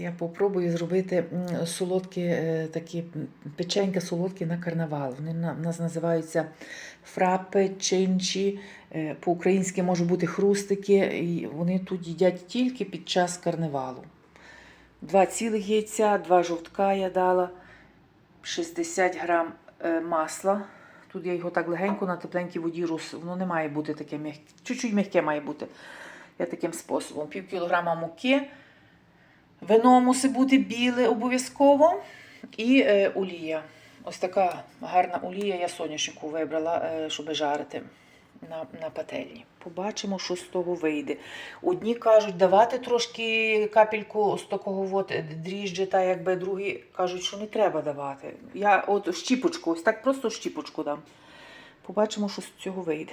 Я попробую зробити солодкі, е, такі м, печенька солодкі на карнавал. Вони в нас називаються фрапи, чинчі. е, По-українськи можуть бути хрустики. І вони тут їдять тільки під час карнавалу. Два цілих яйця, два жовтка я дала, 60 грам е, масла. Тут я його так легенько на тепленькій воді рус. Воно не має бути таке м'яке. Чуть-чуть м'яке має бути. Я таким способом. Пів кілограма муки. Вино мусить бути біле обов'язково. І е, олія. Ось така гарна олія. Я соняшнику вибрала, е, щоб жарити на, на пательні. Побачимо, що з того вийде. Одні кажуть, давати трошки капельку з такого от дріжджі, та якби другі кажуть, що не треба давати. Я от щіпочку, ось так просто щіпочку дам. Побачимо, що з цього вийде.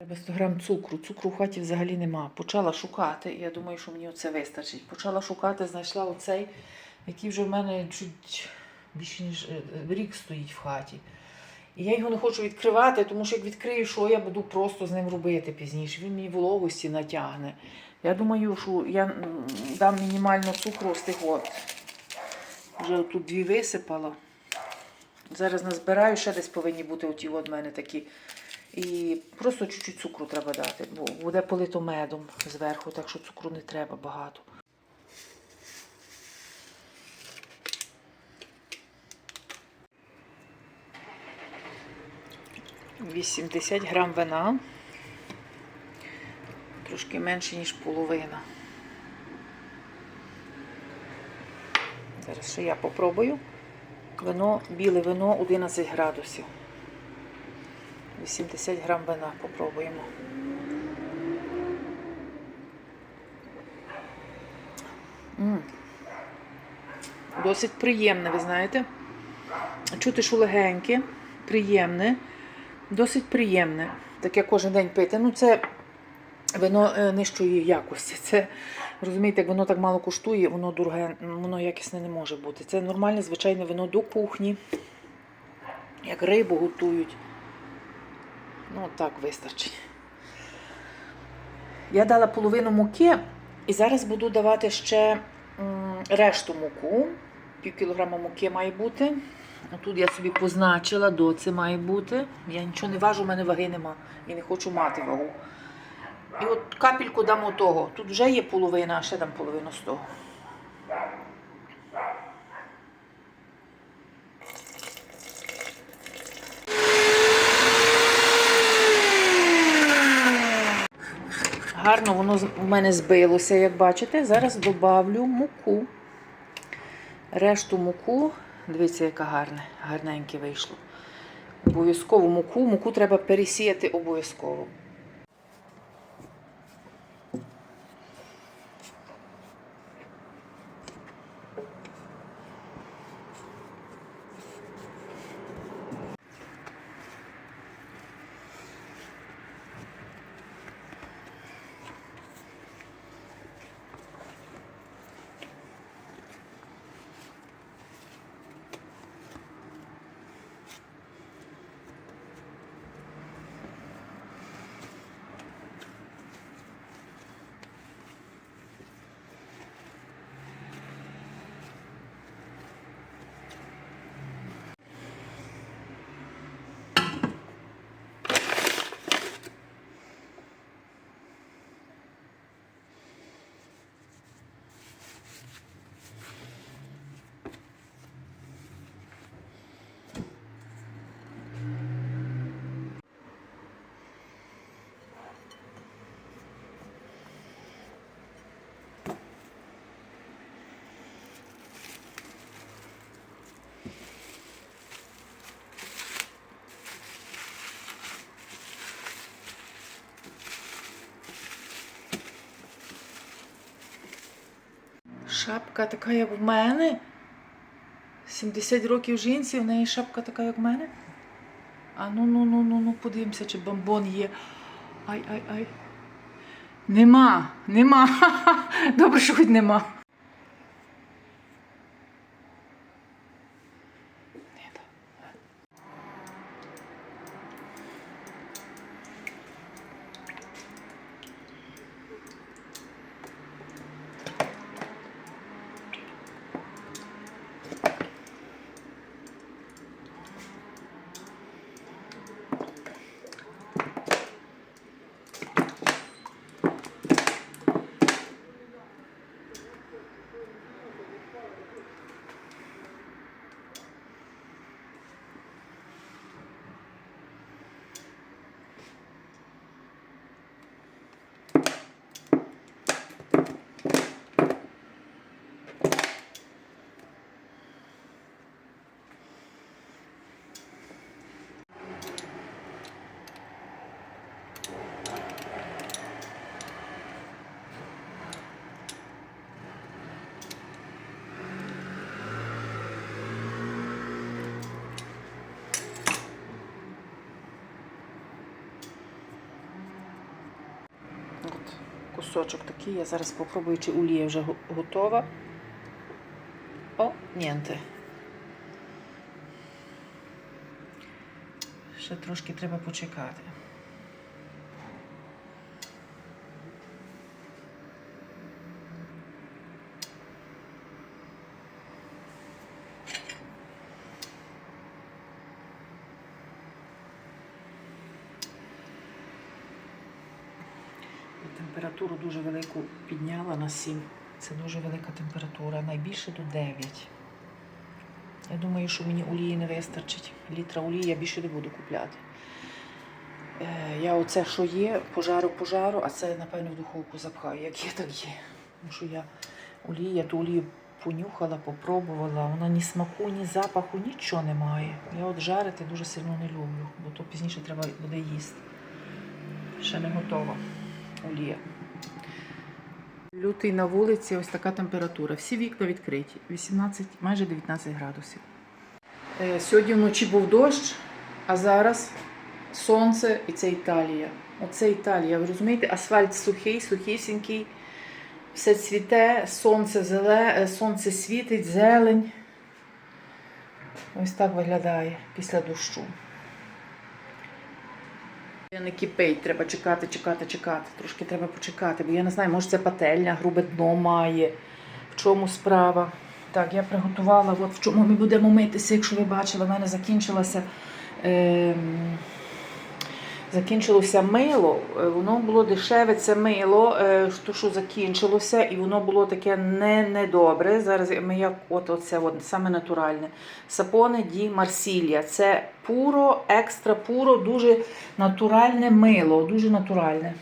Треба 100 грам цукру. Цукру в хаті взагалі нема. Почала шукати. і Я думаю, що мені оце вистачить. Почала шукати, знайшла оцей, який вже в мене чуть більше ніж е, рік стоїть в хаті. І я його не хочу відкривати, тому що як відкрию, що я буду просто з ним робити пізніше. Він мені вологості натягне. Я думаю, що я дам мінімально цукру з тих от. Вже тут дві висипала. Зараз назбираю, ще десь повинні бути оті от мене такі. І просто чуть-чуть цукру треба дати, бо буде полито медом зверху, так що цукру не треба багато. Вісімдесят грам вина. Трошки менше, ніж половина. Зараз ще я попробую. Вино, біле вино 11 градусів. 80 грам вина попробуємо. М. Досить приємне, ви знаєте. Чути, що легеньке, приємне, досить приємне. Таке кожен день пити. Ну, це вино е, нижчої якості. Це, розумієте, як воно так мало коштує, воно дороге, воно якісне не може бути. Це нормальне, звичайне вино до кухні. Як рибу готують. Ну, так вистачить. Я дала половину муки і зараз буду давати ще решту муку. Пів кілограма муки має бути. Тут я собі позначила, доці має бути. Я нічого не важу, у мене ваги нема. І не хочу мати вагу. І от капельку дамо того. Тут вже є половина, а ще дам половину з того. Гарно воно в мене збилося, як бачите. Зараз добавлю муку. Решту муку. Дивіться, яка гарна, гарненьке вийшло. Обов'язково муку. Муку треба пересіяти обов'язково. Шапка така, як в мене. 70 років жінці, в неї шапка така, як в мене. А ну ну ну ну ну подивимося, чи бомбон є. Ай, ай, ай. Нема, нема. Добре, що хоч нема. Кусочок такий. Я зараз спробую, чи олія вже готова. О, нєнте. Ще трошки треба почекати. Я Температуру дуже велику підняла на 7. Це дуже велика температура. Найбільше до 9. Я думаю, що мені олії не вистачить. Літра олії я більше не буду купляти. Е, Я оце, що є, пожару, пожару, а це, напевно, в духовку запхаю. Як є, так є. Тому що я олію, я ту олію понюхала, попробувала. Вона ні смаку, ні запаху, нічого не має. Я от жарити дуже сильно не люблю, бо то пізніше треба буде їсти. Ще не готова олія. Лютий на вулиці, ось така температура. Всі вікна відкриті. 18, майже 19 градусів. Е, Сьогодні вночі був дощ, а зараз сонце і це Італія. Оце Італія. Ви розумієте, асфальт сухий, сухісінький, все цвіте, сонце зеле, е, сонце світить, зелень. Ось так виглядає після дощу. Не кипить, треба чекати, чекати, чекати. Трошки треба почекати, бо я не знаю, може це пательня, грубе дно має. В чому справа? Так, я приготувала, от в чому ми будемо митися, якщо ви бачили, в мене закінчилася. ем, Закінчилося мило, Е, воно було дешеве, це мило, е, що, що закінчилося, і воно було таке не, недобре. Зараз ми як от оце от, саме натуральне. Сапоне ді Марсілія. Це пуро, екстра пуро, дуже натуральне мило, дуже натуральне.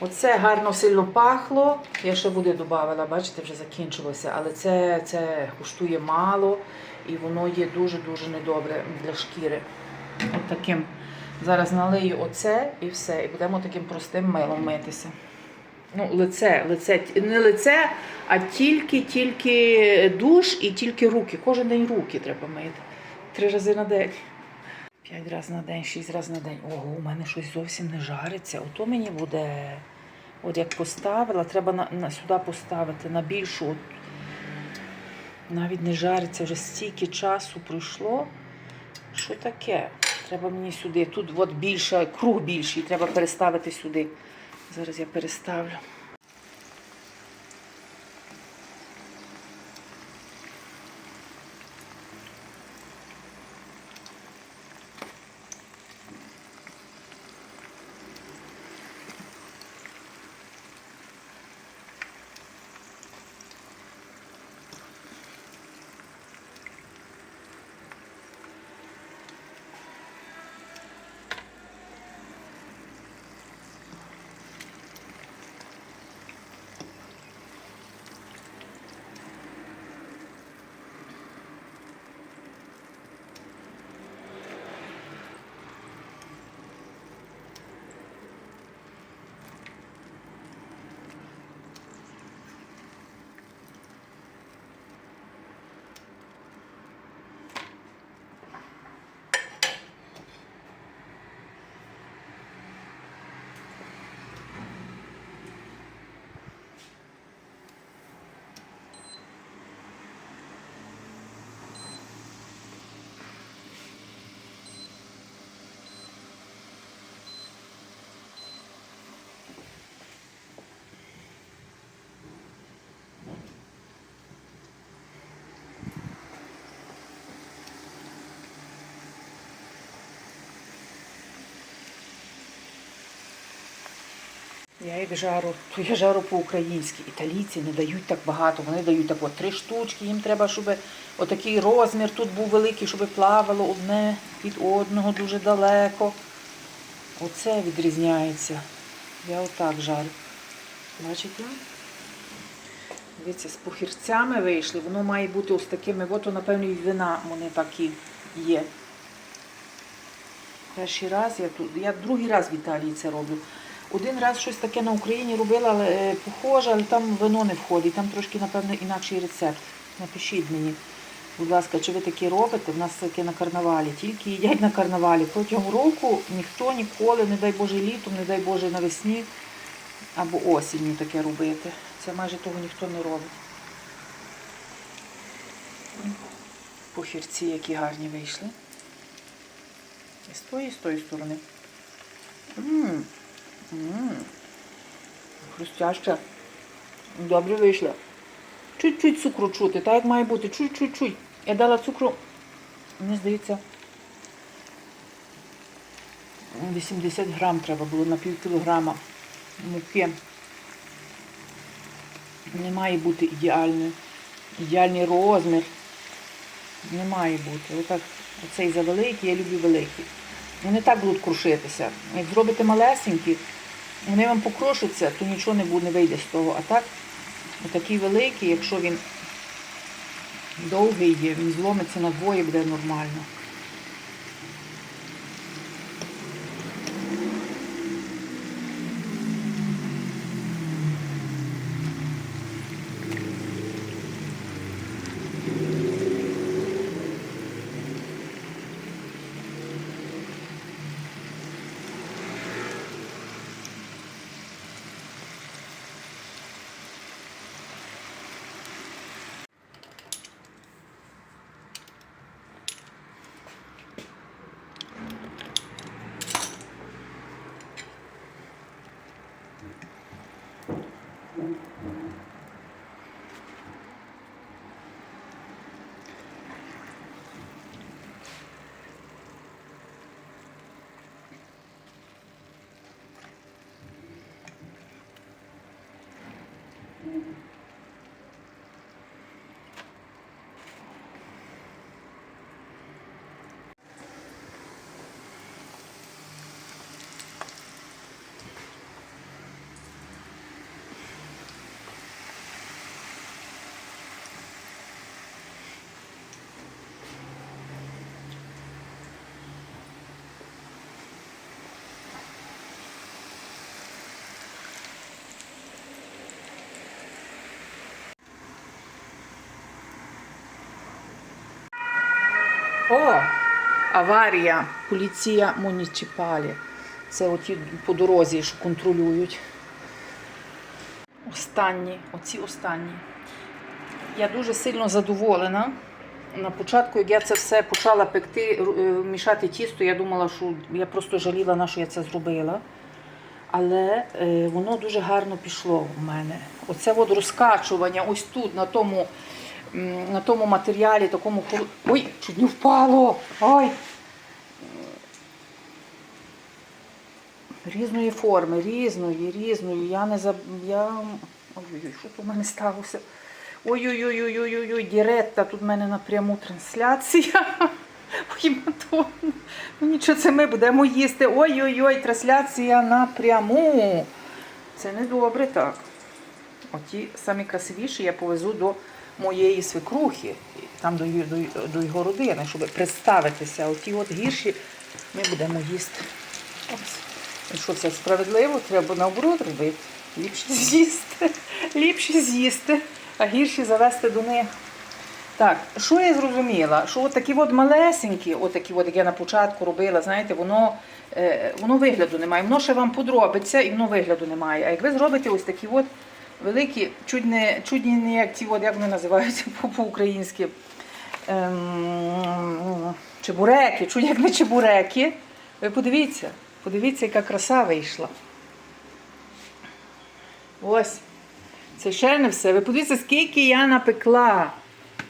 Оце гарно сильно пахло. Я ще води додавала, бачите, вже закінчилося. Але це, це коштує мало і воно є дуже-дуже недобре для шкіри. От таким. Зараз налию оце і все. І будемо таким простим милом митися. Ну, лице, лице, не лице, а тільки, тільки душ і тільки руки. Кожен день руки треба мити. Три рази на день. П'ять разів на день, шість разів на день. Ого, у мене щось зовсім не жариться. Ото мені буде. От як поставила, треба на, на, сюди поставити на більшу. От, навіть не жариться, вже стільки часу пройшло. Що таке? Треба мені сюди. Тут от більше, круг більший, треба переставити сюди. Зараз я переставлю. Я їх жару, то я жару по-українськи. Італійці не дають так багато. Вони дають так от три штучки. Їм треба, щоб отакий розмір тут був великий, щоб плавало одне від одного дуже далеко. Оце відрізняється. Я отак жарю. Бачите? Дивіться, з похірцями вийшли. Воно має бути ось такими, от, напевно, і вина вони такі є. Перший раз я тут, я другий раз в Італії це роблю. Один раз щось таке на Україні робила, але е, похоже, але там вино не входить. Там трошки, напевно, інакший рецепт. Напишіть мені, будь ласка, чи ви таке робите? В нас таке на карнавалі. Тільки їдять на карнавалі. Протягом року ніхто ніколи, не дай Боже, літом, не дай Боже, навесні, або осінню таке робити. Це майже того ніхто не робить. Похірці, які гарні вийшли. І з тої, і з тої сторони. Ммм. Хрустяще. Добре вийшло. Чуть-чуть цукру чути, так як має бути. Чуть-чуть-чуть. Я дала цукру, мені здається, 80 грам треба було на пів кілограма муки. Не має бути ідеальний. Ідеальний розмір. Не має бути. Отак, оцей завеликий, я люблю великий. Вони так будуть крушитися. Як зробите малесенькі, вони вам покрошаться, то нічого не буде, не вийде з того. А так, отакий великий, якщо він довгий він зломиться на двоє, буде нормально. О, аварія. Поліція муніципалі. Це оті по дорозі, що контролюють. Останні, оці останні. Я дуже сильно задоволена. На початку, як я це все почала пекти, е, мішати тісто, я думала, що я просто жаліла, на що я це зробила. Але е, воно дуже гарно пішло у мене. Оце от розкачування ось тут, на тому, на тому матеріалі, такому. Ой, чуть не впало! Ой! Різної форми, різної, різної. Я не заб... я... Ой-ой-ой, що тут в мене сталося? Ой-ой-ой-ой-ой-ой, Діретта, тут в мене напряму трансляція. Ой, ну нічого, це ми будемо їсти. Ой-ой-ой, трансляція напряму. Це не добре так. Оті самі красивіші я повезу до моєї свекрухи, там до, до, до його родини, щоб представитися. Оті от гірші ми будемо їсти. Ось. Що це справедливо? Треба наоборот робити. Ліпше з'їсти, ліпше з'їсти, а гірші завести до них. Так, що я зрозуміла? Що такі от малесенькі, от от, як я на початку робила, знаєте, воно, е, воно вигляду немає. Воно ще вам подробиться і воно вигляду немає. А як ви зробите ось такі от великі, чуть не, не як ті, от, як вони називаються по- по-українськи, ем, чебуреки, чуть як не чебуреки. Ви подивіться, подивіться, яка краса вийшла. Ось. Це ще не все. Ви подивіться, скільки я напекла.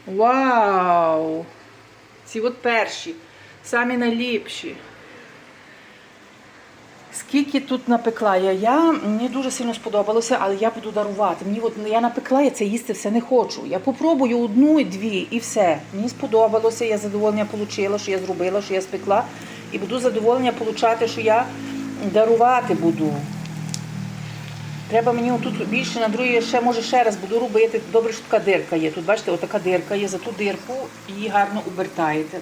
Вау! Ці от перші, самі найліпші. Скільки тут напекла я, я мені дуже сильно сподобалося, але я буду дарувати. Мені от я напекла, я це їсти все не хочу. Я попробую одну і дві, і все. Мені сподобалося, я задоволення отримала, що я зробила, що я спекла. І буду задоволення отримати, що я дарувати буду. Треба мені тут більше на другій, ще може ще раз буду робити. Добре, що така дирка є. Тут бачите, отака дирка є. За ту дирку її гарно обертаєте.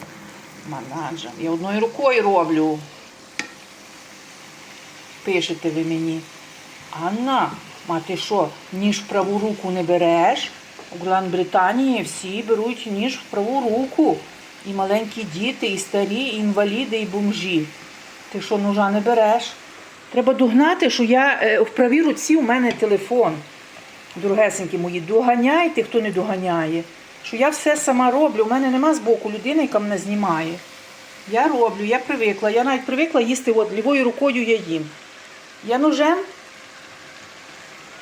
Манаджа. Я одною рукою роблю. Пишете ви мені. Анна, а ти що, ніж в праву руку не береш? У Гран-Британії всі беруть ніж в праву руку. І маленькі діти, і старі, і інваліди, і бомжі. Ти що, ножа не береш? Треба догнати, що я е, в правій руці у мене телефон. Дорогесенькі мої, доганяйте, хто не доганяє. Що я все сама роблю. У мене нема збоку людини, яка мене знімає. Я роблю, я привикла. Я навіть привикла їсти от лівою рукою я їм. Я ножем,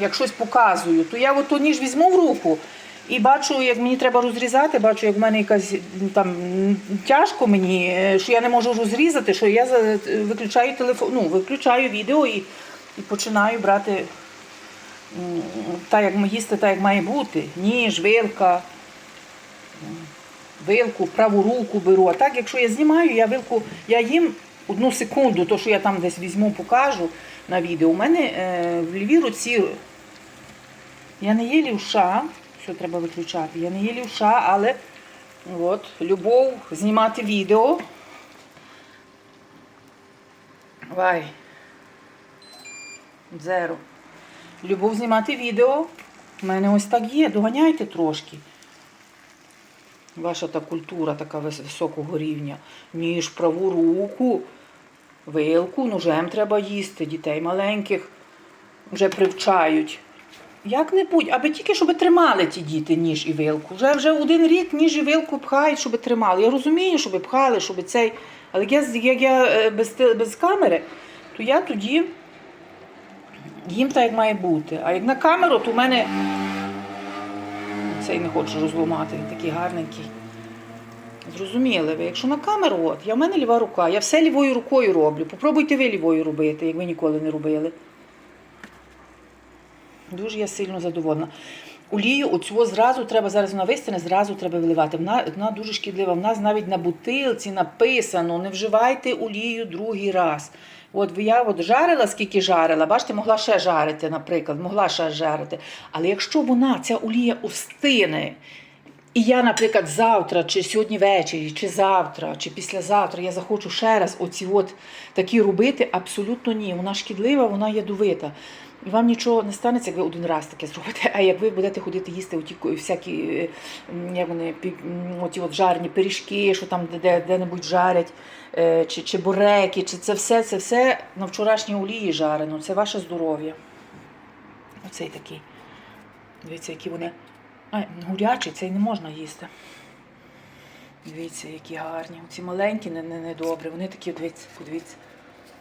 як щось показую, то я от ту ніж візьму в руку і бачу, як мені треба розрізати, бачу, як в мене якась там тяжко мені, е, що я не можу розрізати, що я виключаю телефон, ну, виключаю відео і, і починаю брати так, як їсти, так як має бути. Ніж, вилка, вилку, праву руку беру. А так, якщо я знімаю, я вилку, я їм одну секунду, то що я там десь візьму, покажу на відео. У мене е, в лівій руці я не є лівша, що треба виключати, я не є лівша, але от, любов знімати відео. Вай. Зеро. Любов знімати відео. У мене ось так є. Доганяйте трошки. Ваша та культура така високого рівня. Ніж праву руку, вилку, ножем треба їсти. Дітей маленьких вже привчають. Як-небудь, аби тільки щоб тримали ті діти ніж і вилку. Вже вже один рік ніж і вилку пхають, щоб тримали. Я розумію, щоб пхали, щоб цей. Але я, як я е, без, без камери, то я тоді їм так як має бути. А як на камеру, то в мене цей не хочу розламати, такий гарненький. Зрозуміли ви, якщо на камеру, от, я в мене ліва рука, я все лівою рукою роблю. Попробуйте ви лівою робити, як ви ніколи не робили. Дуже я сильно задоволена. Олію оцього зразу треба зараз вона вистане, зразу треба виливати. Вона, вона дуже шкідлива. В нас навіть на бутилці написано: не вживайте олію другий раз. От я от жарила, скільки жарила, бачите, могла ще жарити, наприклад, могла ще жарити. Але якщо вона, ця олія устине, і я, наприклад, завтра, чи сьогодні ввечері, чи завтра, чи післязавтра я захочу ще раз оці от такі робити, абсолютно ні. Вона шкідлива, вона ядовита. І вам нічого не станеться, як ви один раз таке зробите. А як ви будете ходити їсти оті всякі е, як вони, оті от жарні пиріжки, що там де- де- де-небудь жарять, е, чи, чи буреки, чи це все, це все на вчорашній олії жарено. Це ваше здоров'я. Оцей такий. Дивіться, які вони. А, гурячий, цей не можна їсти. Дивіться, які гарні. Ці маленькі, не, не, не. Вони такі, дивіться, подивіться,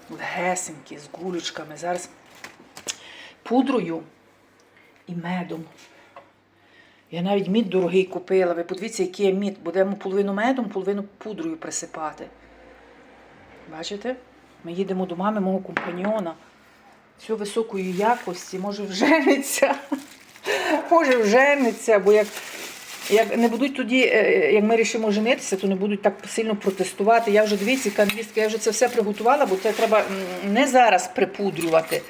легесенькі, з гулючками. Зараз пудрою і медом. Я навіть мід дорогий купила. Ви подивіться, який є мід. Будемо половину медом, половину пудрою присипати. Бачите? Ми їдемо до мами мого компаньйона. Все високої якості, може вжениться. Може вжениться, бо як, як не будуть тоді, е, як ми рішимо женитися, то не будуть так сильно протестувати. Я вже дивіться, канвістка, я вже це все приготувала, бо це треба не зараз припудрювати.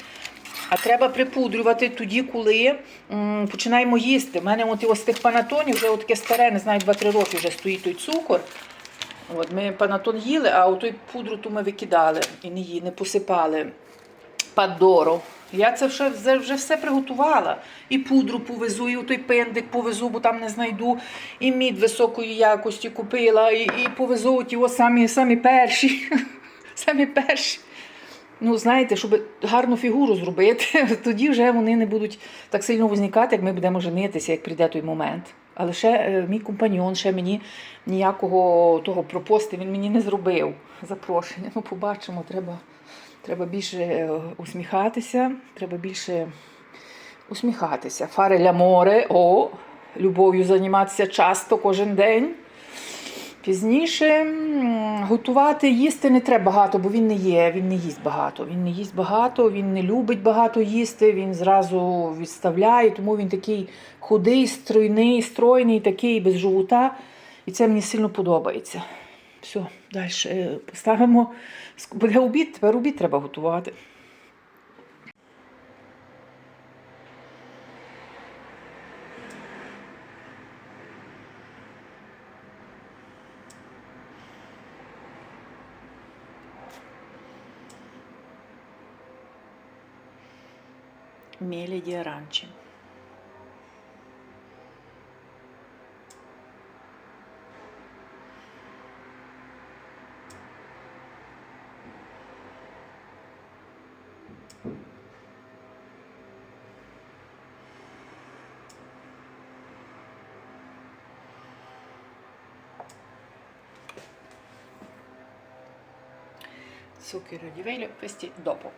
А треба припудрювати тоді, коли м, починаємо їсти. У мене от ось тих панатонів вже от таке старе, не знаю, 2-3 роки вже стоїть той цукор. От, ми панатон їли, а от той пудру ту ми викидали і не, ї- не посипали. Падоро. Я це вже, вже, все приготувала. І пудру повезу, і той пендик повезу, бо там не знайду. І мід високої якості купила, і, і повезу ті самі, самі перші. самі перші. Ну, знаєте, щоб гарну фігуру зробити, тоді вже вони не будуть так сильно возникати, як ми будемо женитися, як прийде той момент. Але ще е, мій компаньон ще мені ніякого того пропости він мені не зробив запрошення. Ну, побачимо, треба, треба більше е, усміхатися, треба більше усміхатися. Фари ля море, о, любов'ю займатися часто кожен день. Пізніше готувати їсти не треба багато, бо він не є, він не їсть багато. Він не їсть багато, він не любить багато їсти, він зразу відставляє, тому він такий худий, стройний, стройний, такий без живота. І це мені сильно подобається. Все, далі е, поставимо. Буде обід, тепер обід треба готувати. Мелоди Оранчи. Zucchero di velo e questi dopo.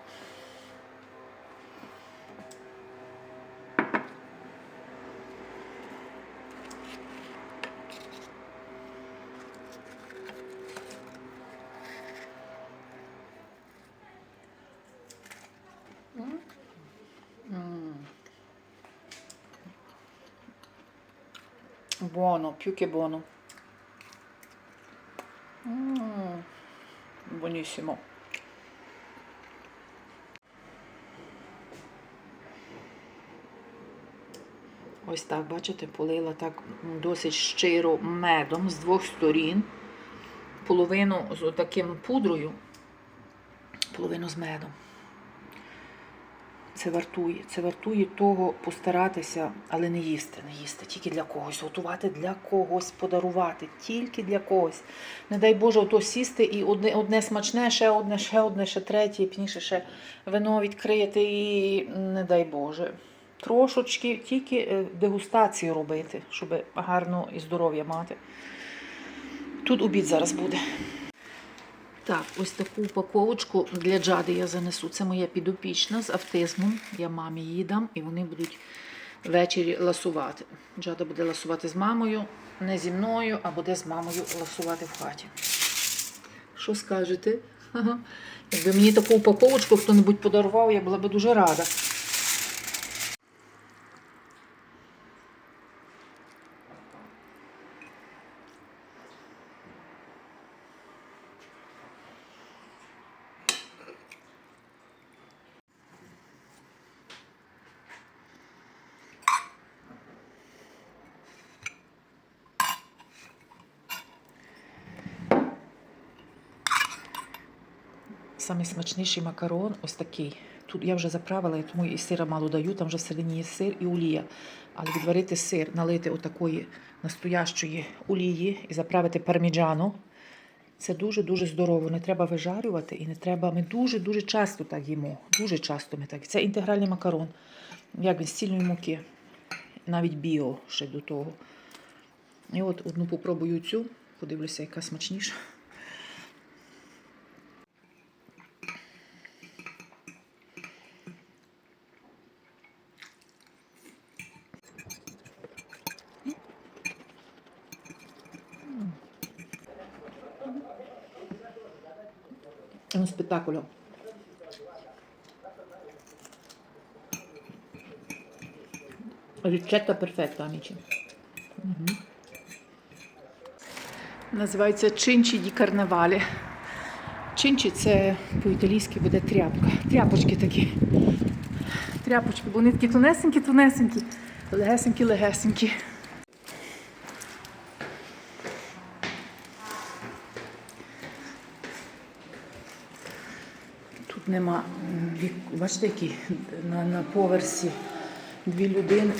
Buono, più che buono. Mm, buonissimo. Ось так, бачите, полила так досить щиро медом з двох сторін. Половину з таким пудрою, половину з медом. Це вартує. Це вартує того постаратися, але не їсти, не їсти. Тільки для когось. Готувати для когось, подарувати, тільки для когось. Не дай Боже, ото сісти і одне, одне смачне, ще одне, ще одне, ще третє, і пізніше ще вино відкрити і не дай Боже. Трошечки тільки е, дегустацію робити, щоб гарно і здоров'я мати. Тут обід зараз буде. Так, ось таку упаковочку для джади я занесу. Це моя підопічна з автизмом. Я мамі її дам, і вони будуть ввечері ласувати. Джада буде ласувати з мамою, не зі мною, а буде з мамою ласувати в хаті. Що скажете? Ага. Якби мені таку упаковочку хто-небудь подарував, я була б дуже рада. Самий смачніший макарон ось такий. Тут я вже заправила, тому і сира мало даю, там вже всередині є сир і олія. Але відварити сир, налити отакої настоящої олії і заправити парміджану. Це дуже-дуже здорово. Не треба вижарювати і не треба. Ми дуже-дуже часто так їмо. Дуже часто ми так. Це інтегральний макарон. Як він з цільної муки. Навіть біо ще до того. І от одну попробую цю, подивлюся, яка смачніша. È uno spettacolo. Ricetta perfetta, amici. Мгм. Називається чинчі ді карнавалі. Чинчі це по-італійськи буде тряпка. Тряпочки такі. Тряпочки, бо вони такі тонесенькі, тонесенькі, Тут нема бачите, на, на поверсі дві людини.